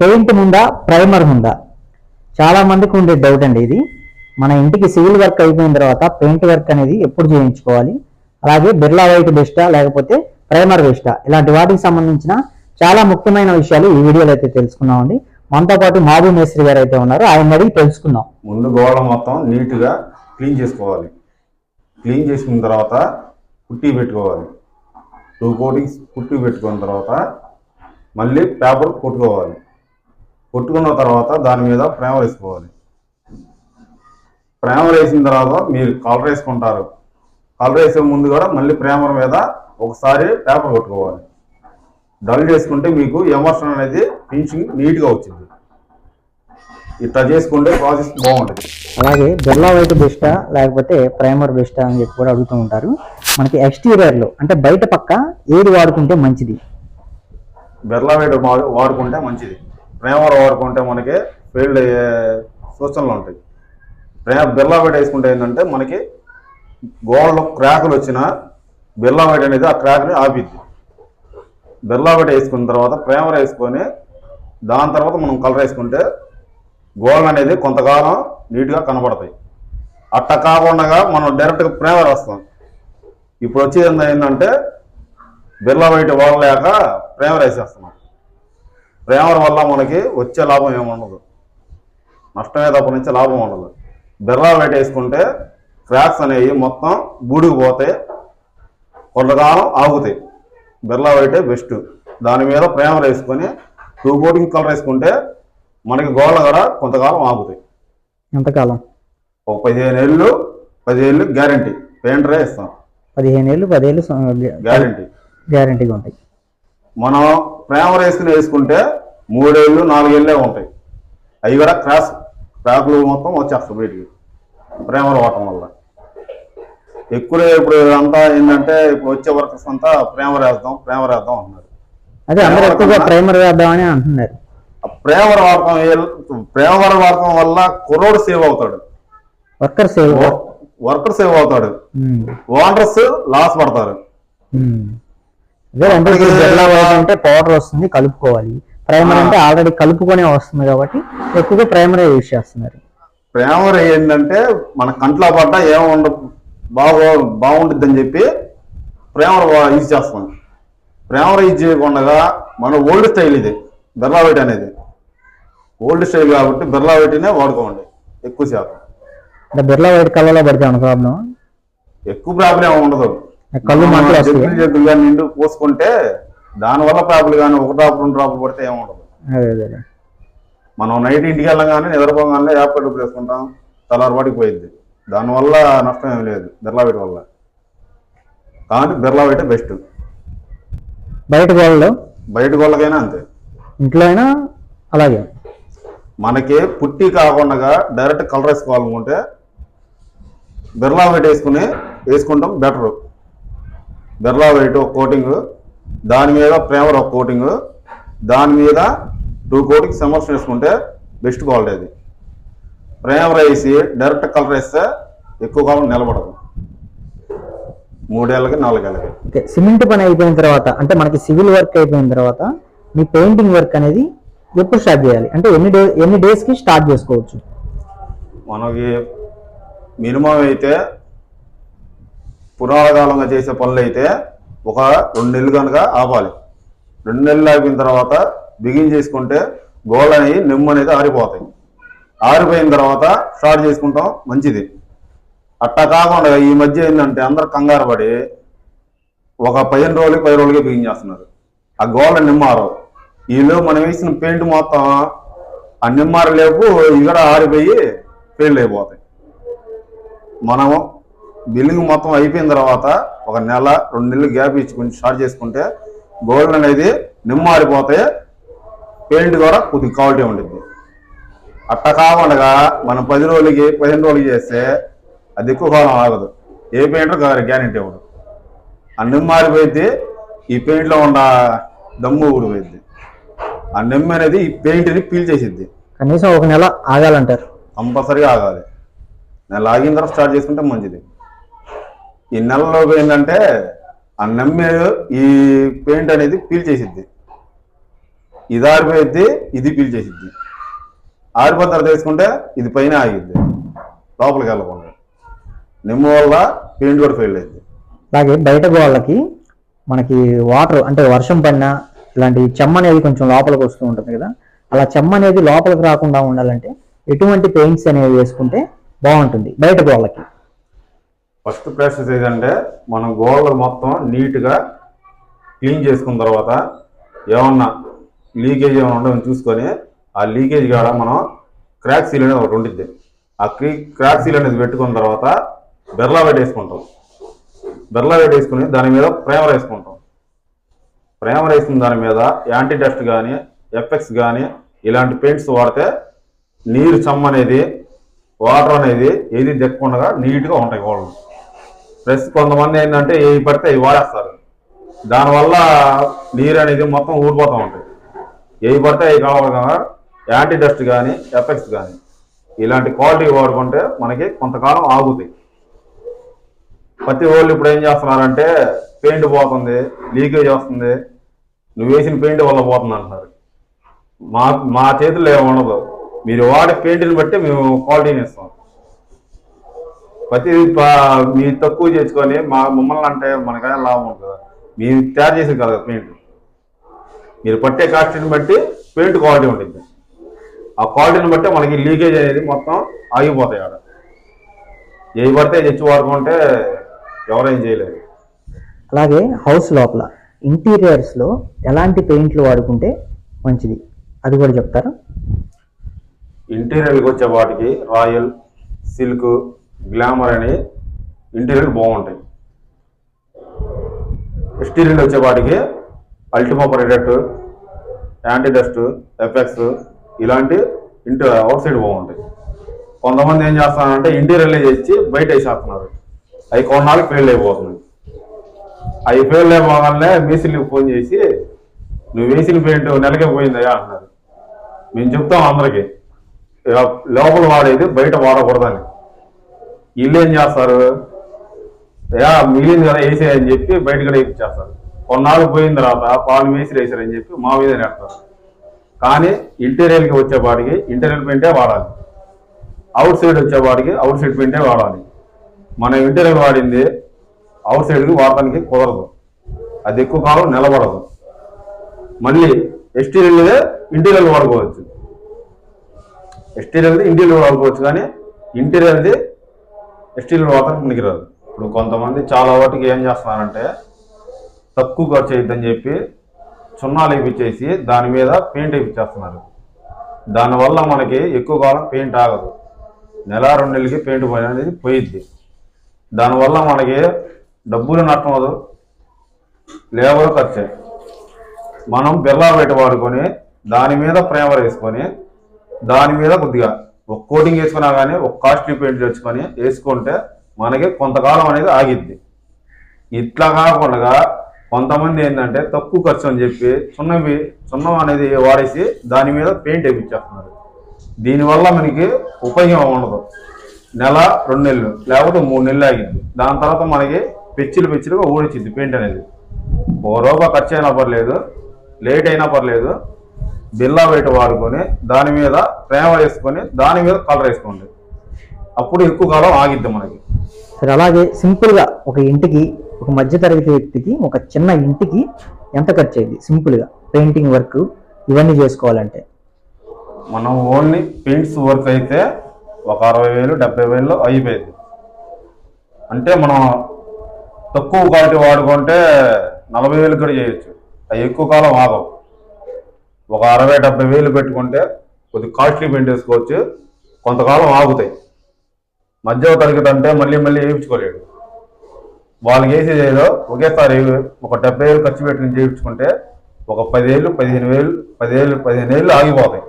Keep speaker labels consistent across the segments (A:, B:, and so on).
A: Paint ఉందా primer ముందా? చాలా మందికి ఉండే డౌట్ అండి ఇది. మన ఇంటికి సివిల్ వర్క్ అయిపోయిన తర్వాత పెయింట్ వర్క్ అనేది ఎప్పుడు చేయించుకోవాలి? అలాగే బిర్లా వైట్ బెస్టా లేకపోతే ప్రైమర్ బెస్టా ఇలాంటి వాటికి సంబంధించిన చాలా ముఖ్యమైన విషయాలు ఈ వీడియోలో అయితే తెలుసుకున్నామండి. మనతో పాటు మాబు మేస్త్రి గారు అయితే ఉన్నారు. ఆయన అడిగి తెలుసుకుందాం.
B: ముందు గోడ మొత్తం నీట్గా క్లీన్ చేసుకోవాలి. క్లీన్ చేసుకున్న తర్వాత పుట్టి పెట్టుకోవాలి. టూ కోటింగ్స్ పుట్టి పెట్టుకున్న తర్వాత మళ్ళీ పేపర్ కొట్టుకోవాలి. కొట్టుకున్న తర్వాత దాని మీద ప్రేమర్ వేసుకోవాలి. ప్రేమర్ వేసిన తర్వాత మీరు కలర్ వేసుకుంటారు కలర్ వేసే ముందు కూడా మళ్ళీ ప్రేమర్ మీద ఒకసారి పేపర్ కొట్టుకోవాలి. డల్ చేసుకుంటే మీకు ఎమర్షన్ అనేది ఫినిషింగ్ నీట్గా వచ్చింది. ఇట్లా చేసుకుంటే ప్రాసెస్ బాగుంటుంది.
A: అలాగే బిర్లా వైట్ బెస్టా లేకపోతే ప్రైమర్ బెస్టా అని చెప్పి కూడా అడుగుతూ ఉంటారు. మనకి exterior లో అంటే బయట పక్క ఏది వాడుకుంటే మంచిది?
B: బెర్లా వేట వాడుకుంటే మంచిది. ప్రేమర్ వాడుకుంటే మనకి ఫీల్డ్ అయ్యే సూచనలు ఉంటాయి. ప్రేమ బిర్లా వేట వేసుకుంటే ఏంటంటే మనకి గోడలో క్రాకులు వచ్చిన బిర్లా వేట అనేది ఆ క్రాక్ని ఆపిద్ది. బిర్లా వేట వేసుకున్న తర్వాత ప్రేమర్ వేసుకొని దాని తర్వాత మనం కలర్ వేసుకుంటే గోడలు అనేది కొంతకాలం నీట్గా కనబడతాయి. అట్ట కాకుండా మనం డైరెక్ట్గా ప్రేమర్ వస్తాం. ఇప్పుడు వచ్చేది ఏంటంటే బిర్లా వైట్ వాడలేక ప్రేమర్ వేసేస్తున్నాం. ప్రేమర్ వల్ల మనకి వచ్చే లాభం ఏమి ఉండదు నష్టమే తప్ప నుంచి లాభం ఉండదు. బిర్లా వైట్ వేసుకుంటే క్రాక్స్ అనేవి మొత్తం బూడికి పోతాయి. కొంతకాలం ఆగుతాయి. బిర్లా వైటే బెస్ట్. దాని మీద ప్రేమర్ వేసుకొని టూ కోటింగ్ కలర్ వేసుకుంటే మనకి గోడలు కూడా కొంతకాలం ఆగుతాయి.
A: ఎంతకాలం?
B: ఒక పదిహేను ఏళ్ళు పదిహేళ్ళు గ్యారంటీ. పెయింటరే ఇస్తాం.
A: పదిహేను ఏళ్ళు పదేళ్ళు
B: గ్యారంటీ.
A: గ్యారంటీగా ఉంటాయి.
B: మనం ప్రేమర్ వేసుకుని వేసుకుంటే మూడేళ్ళు నాలుగేళ్ళే ఉంటాయి. అవి కూడా క్రాస్ క్రాకులు మొత్తం వచ్చేస్తాయి బయటికి ప్రేమర్ వాడటం వల్ల. ఎక్కువ ఇప్పుడు అంతా ఏంటంటే ఇప్పుడు వచ్చే వర్కర్స్ అంతా ప్రేమర్ వేద్దాం ప్రేమర్ వేద్దాం అంటున్నారు.
A: అదే అందరూ ఎక్కువగా ప్రైమర్ వేద్దామని అంటున్నారు.
B: వాడటం ఏ- ప్రేమర్ వాడటం వల్ల కుర్రోడు సేవ్ అవుతాడు.
A: వర్కర్స్
B: వర్కర్ సేవ్ అవుతాడు. ఓనర్స్ లాస్ పడతారు.
A: అంటే పౌడర్ వస్తుంది కలుపుకోవాలి. ప్రైమర్ అంటే ఆల్రెడీ కలుపుకొనే వస్తుంది కాబట్టి ఎక్కువగా ప్రైమరే యూజ్ చేస్తున్నారు.
B: ప్రేమర్ ఏంటంటే మన కంట్లో పడ్డ ఏముండ బాగా బాగుంటుంది అని చెప్పి ప్రేమర్ యూజ్ చేస్తాం. ప్రేమర్ యూజ్ చేయకుండా మన ఓల్డ్ స్టైల్ ఇది బిర్లా వైట్ అనేది. ఓల్డ్ స్టైల్ కాబట్టి బిర్లా వైట్నే వాడుకోండి ఎక్కువ శాతం.
A: అంటే బిర్లా వైట్ కలర్లో పడితే ప్రాబ్లం
B: ఎక్కువ ప్రాబ్లం ఏమి ఉండదు.
A: కళ్ళు
B: కానీ నిండు పోసుకుంటే దానివల్ల ప్రాబ్లం కానీ ఒక డ్రాప్ రెండు డ్రాపులు పడితే ఏమి ఉండదు
A: అదే అదే.
B: మనం నైట్ ఇంటికి వెళ్ళగానే నిద్రపోగానే యాప్ డబ్బులు వేసుకుంటాం తలారు పడికి పోయింది దానివల్ల నష్టం ఏం లేదు బిర్లా వైట్ వల్ల. కానీ బిర్లా వైటే బెస్ట్.
A: బయట గోడలో
B: బయట వాళ్ళకైనా అంతే.
A: ఇంట్లో అయినా అలాగే?
B: మనకి పుట్టి కాకుండా డైరెక్ట్ కలర్ వేసుకోవాలనుకుంటే బిర్లా వైట్ వేసుకుని వేసుకుంటాం బెటర్. బిర్లా వైట్ ఒక కోటింగ్ దాని మీద ప్రేమర్ ఒక కోటింగ్ దాని మీద టూ కోటింగ్ సమర్షన్ వేసుకుంటే బెస్ట్ క్వాలిటీ అది. ప్రేమర్ వేసి డైరెక్ట్ కలర్ వేస్తే ఎక్కువ కాలం నిలబడదు. మూడేళ్ళకి నాలుగేళ్ళకి.
A: ఓకే సిమెంట్ పని అయిపోయిన తర్వాత అంటే మనకి సివిల్ వర్క్ అయిపోయిన తర్వాత మీ పెయింటింగ్ వర్క్ అనేది ఎప్పుడు స్టార్ట్ చేయాలి? అంటే ఎన్ని డే ఎన్ని డేస్కి స్టార్ట్ చేసుకోవచ్చు?
B: మనకి మినిమం అయితే పునరాగాలంగా చేసే పనులు అయితే ఒక రెండు నెలలు కనుక ఆపాలి. రెండు నెలలు ఆపిన తర్వాత బిగిన్ చేసుకుంటే గోళ్ళు అనేవి నిమ్మ అనేది ఆరిపోతాయి. ఆరిపోయిన తర్వాత స్టార్ట్ చేసుకుంటాం మంచిది. అట్టా కాకుండా ఈ మధ్య ఏంటంటే అందరు కంగారు పడి ఒక పదిహేను రోజులకి పది రోజులకి బిగిన్ చేస్తున్నారు. ఆ గోళ్ళ నిమ్మారు వీళ్ళు మనం వేసిన పెయింట్ మొత్తం ఆ నిమ్మారు లేపు ఇక్కడ ఆరిపోయి ఫెయిల్ అయిపోతాయి. మనం బిల్డింగ్ మొత్తం అయిపోయిన తర్వాత ఒక నెల రెండు నెలలు గ్యాప్ ఇచ్చుకుని స్టార్ట్ చేసుకుంటే గోల్డ్ అనేది నిమ్మారిపోతే పెయింట్ కూడా కొద్దిగా క్వాలిటీ ఉంటుంది అట్ట కాకుండా మనం పది రోజులకి పదిహేను రోజులకి చేస్తే అది ఎక్కువ కాలం ఆగదు. ఏ పెయింటర్ గ్యారెంటీ ఇవ్వడు. ఆ నిమ్మ ఆరిపోయింది ఈ పెయింట్లో ఉన్న దమ్ము ఊడిపోయింది ఆ నిమ్మ అనేది ఈ పెయింట్ని పీల్ చేసిద్ది.
A: కనీసం ఒక నెల ఆగాలంటారు.
B: కంపల్సరీగా ఆగాలి. నెల ఆగిన తర్వాత స్టార్ట్ చేసుకుంటే మంచిది. ఈ నెలలోపు ఏంటంటే ఆ నమ్మే ఈ పెయింట్ అనేది పీల్ చేసిద్ది. ఇది ఆరిపోయిద్ది ఇది పీల్చేసిద్ది ఆరిపోయిన తర్వాత వేసుకుంటే ఇది పైన ఆగిద్ది. లోపలికి వెళ్ళకుండా. నిమ్మ వల్ల పెయింట్ కూడా ఫెయిల్ అయింది
A: అలాగే బయట గోళ్ళకి మనకి వాటర్ అంటే వర్షం పడినా ఇలాంటి చెమ్మ అనేది కొంచెం లోపలికి వస్తూ ఉంటుంది కదా అలా చెమ్మ అనేది లోపలికి రాకుండా ఉండాలంటే ఎటువంటి పెయింట్స్ అనేవి వేసుకుంటే బాగుంటుంది బయట గోళ్ళకి
B: ఫస్ట్ ప్రాసెస్ ఏంటంటే మనం గోడలు మొత్తం నీట్గా క్లీన్ చేసుకున్న తర్వాత ఏమన్నా లీకేజ్ ఏమైనా ఉండదని చూసుకొని ఆ లీకేజ్ కాడ మనం క్రాక్ సీల్ అనేది ఒకటి ఉంటుంది ఆ క్రీ క్రాక్ సీల్ అనేది పెట్టుకున్న తర్వాత బెర్లా వెట్ వేసుకుంటాం. బెర్లా వెట్ వేసుకుని దాని మీద ప్రేమర్ వేసుకుంటాం. ప్రేమర్ వేసుకున్న దాని మీద యాంటీ డస్ట్ కానీ ఎఫెక్ట్స్ కానీ ఇలాంటి పెయింట్స్ వాడితే నీరు చమ్మ అనేది వాటర్ అనేది ఏది దెక్కకుండా నీట్గా ఉంటాయి గోడలు. ప్లస్ కొంతమంది ఏంటంటే ఏ పడితే అవి వాడేస్తారు. దానివల్ల నీరు అనేది మొత్తం ఊడిపోతూ ఉంటాయి ఏ పడితే అవి కావాలి కదా. యాంటీ డస్ట్ కానీ ఎఫెక్ట్స్ కానీ ఇలాంటి క్వాలిటీ వాడుకుంటే మనకి కొంతకాలం ఆగుతాయి. ప్రతి వాళ్ళు ఇప్పుడు ఏం చేస్తున్నారంటే పెయింట్ పోతుంది లీకేజ్ వస్తుంది. నువ్వు వేసిన పెయింట్ వల్ల పోతుంది అంటున్నారు. మా మా చేతుల్లో ఏమి ఉండదు. మీరు వాడే పెయింట్ని బట్టి మేము క్వాలిటీని ఇస్తాం. ప్రతి మీరు తక్కువ చేసుకొని మా మమ్మల్ని అంటే మనకైనా లాభం ఉంటుంది? మీరు తయారు చేసేది కదా పెయింట్ మీరు పట్టే కాస్ట్ని బట్టి పెయింట్ క్వాలిటీ ఉంటుంది ఆ క్వాలిటీని బట్టి మనకి లీకేజ్ అనేది మొత్తం ఆగిపోతాయి ఆడ. ఏ పడితే తెచ్చి వాడుకుంటే ఎవరేం చేయలేరు.
A: అలాగే హౌస్ లోపల ఇంటీరియర్స్లో ఎలాంటి పెయింట్లు వాడుకుంటే మంచిది? అది కూడా చెప్తారా?
B: ఇంటీరియర్కి వచ్చే వాటికి రాయల్ సిల్క్ గ్లామర్ అని ఇంటీరియర్ బాగుంటాయి. ఎక్స్టీరియర్ వచ్చే వాటికి Ultima product anti dust effects ఇలాంటి ఇంటి అవుట్ సైడ్ బాగుంటాయి. కొంతమంది ఏం చేస్తున్నారంటే ఇంటీరియర్లే చేసి బయట వేసేస్తున్నారు. అవి కొన్నాళ్ళకి ఫెయిల్ అయిపోతున్నాయి. అవి ఫెయిల్ అయిపోగానే మీసిల్కి ఫోన్ చేసి నువ్వు వేసిన పెయింట్ నెలకే పోయిందయ్యా అంటున్నారు. మేము చెప్తాం అందరికీ లోపల వాడేది బయట వాడకూడదని. వీళ్ళు ఏం చేస్తారు? యా మిగిలింది కదా వేసేయని చెప్పి బయట కూడా ఇచ్చేస్తారు. కొన్నాళ్ళు పోయిన తర్వాత పాలు మేసి వేసారని చెప్పి మా మీద నేస్తారు కానీ ఇంటీరియర్కి వచ్చేపాటికి ఇంటీరియర్ పెయింటే వాడాలి. అవుట్ సైడ్ వచ్చేపాటికి అవుట్ సైడ్ పెయింటే వాడాలి. మనం ఇంటీరియర్ వాడింది అవుట్ సైడ్కి వాడటానికి కుదరదు. అది ఎక్కువ కాలం నిలబడదు. మళ్ళీ ఎక్స్టీరియర్ ఇంటీరియర్ వాడుకోవచ్చు. ఎస్టీరియల్ది ఇంటీరియర్ వాడుకోవచ్చు కానీ ఇంటీరియర్ది ఎక్స్టీరియర్ వాటర్ పనికిరాదు ఇప్పుడు కొంతమంది చాలా వాటికి ఏం చేస్తున్నారంటే తక్కువ ఖర్చు అయిద్దని చెప్పి సున్నాలు ఇప్పించేసి దాని మీద పెయింట్ ఇప్పించేస్తున్నారు దానివల్ల మనకి ఎక్కువ కాలం పెయింట్ ఆగదు. నెల రెండు నెలలకి పెయింట్ పోయి అనేది పోయిద్ది. దానివల్ల మనకి డబ్బులు నష్టం అదు లేబర్ ఖర్చే. మనం బిర్లా బయట వాడుకొని దాని మీద ప్రేమర్ వేసుకొని దాని మీద కొద్దిగా ఒక కోటింగ్ వేసుకున్నా కానీ ఒక కాస్ట్లీ పెయింట్ తెచ్చుకొని వేసుకుంటే మనకి కొంతకాలం అనేది ఆగిద్ది. ఇట్లా కాకుండా కొంతమంది ఏంటంటే తక్కువ ఖర్చు అని చెప్పి సున్నవి సున్నం అనేది వాడేసి దాని మీద పెయింట్ వేయించేస్తున్నారు దీనివల్ల మనకి ఉపయోగం ఉండదు. నెల రెండు నెలలు లేకపోతే మూడు నెలలు ఆగింది దాని తర్వాత మనకి పెచ్చిలు పెచ్చిలుగా ఊడిచింది పెయింట్ అనేది. ఓ రూపాయి ఖర్చు అయినా పర్లేదు లేట్ అయినా పర్లేదు బిల్లా బయట వాడుకొని దాని మీద ప్రేమ వేసుకొని దాని మీద కలర్ వేసుకోండి. అప్పుడు ఎక్కువ కాలం ఆగిద్ది మనకి.
A: సరే అలాగే సింపుల్గా ఒక ఇంటికి ఒక మధ్యతరగతి వ్యక్తికి ఒక చిన్న ఇంటికి ఎంత ఖర్చు అయింది సింపుల్గా పెయింటింగ్ వర్క్ ఇవన్నీ చేసుకోవాలంటే.
B: మనం ఓన్లీ పెయింట్స్ వర్క్ అయితే ఒక అరవై వేలు డెబ్బై వేలు అయిపోయింది. అంటే మనం తక్కువ క్వాలిటీ వాడుకుంటే నలభై వేలు కూడా చేయొచ్చు. అవి ఎక్కువ కాలం ఆగవు. ఒక అరవై డెబ్బై వేలు పెట్టుకుంటే కొద్ది కాస్ట్లీ పెయింట్ వేసుకోవచ్చు. కొంతకాలం ఆగుతాయి. మధ్య తరగతి అంటే మళ్ళీ మళ్ళీ వేయించుకోలేడు. వాళ్ళకి వేసేది ఏదో ఒకేసారి ఒక డెబ్బై వేలు ఖర్చు పెట్టుకుని చేయించుకుంటే ఒక పదివేలు పదిహేను వేలు పదివేలు పదిహేను వేలు ఆగిపోతాయి.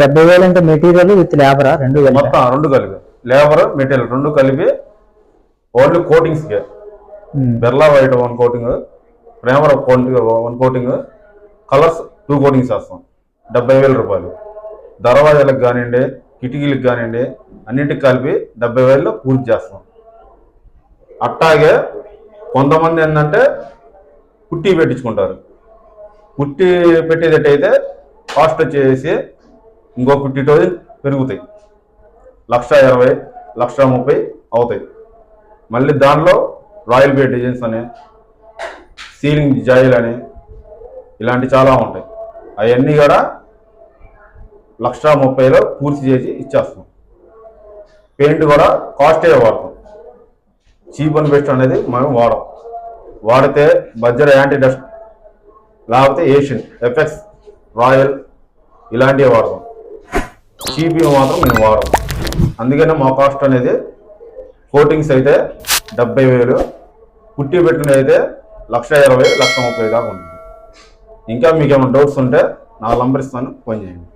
A: డెబ్బై వేలు అంటే మెటీరియల్ విత్ లేబరా? రెండు
B: మొత్తం రెండు కలిపి. లేబర్ మెటీరియల్ రెండు కలిపి only కోటింగ్స్కే. Birla White one coating primer coating one coating colours two coatings వేస్తాం డెబ్బై వేల రూపాయలు. దర్వాజాలకు కానివ్వండి కిటికీలకు కానివ్వండి అన్నిటికి కలిపి డెబ్బై వేలలో పూర్తి చేస్తాం. అట్టాగే కొంతమంది ఏంటంటే పుట్టి పెట్టించుకుంటారు. పుట్టి పెట్టేటట్టయితే కాస్ట్ వచ్చేసి ఇంకో ఫిఫ్టీ థౌజండ్ పెరుగుతాయి. లక్ష ఇరవై లక్ష ముప్పై అవుతాయి. మళ్ళీ దాంట్లో రాయల్ బే డిజైన్స్ అని సీలింగ్ జాయిల్ అని ఇలాంటి చాలా ఉంటాయి. అవన్నీ కూడా లక్ష ముప్పైలో పూర్తి చేసి ఇచ్చేస్తాం పెయింట్ కూడా కాస్టే వాడతాం. చీప్ అండ్ బెస్ట్ అనేది మనం వాడం. వాడితే బజ్జర్ యాంటీ డస్ట్ లేకపోతే ఏషియన్ ఎఫెక్స్ రాయల్ ఇలాంటివి వాడతాం. చీప్ మాత్రం మేము వాడం అందుకనే మా కాస్ట్ అనేది కోటింగ్స్ అయితే డెబ్బై వేలు పుట్టి పెట్టినవి అయితే లక్ష ఇరవై లక్ష ముప్పై దాకా ఉంటుంది. ఇంకా మీకు ఏమైనా డౌట్స్ ఉంటే నా నంబర్ ఇస్తాను ఫోన్ చేయండి.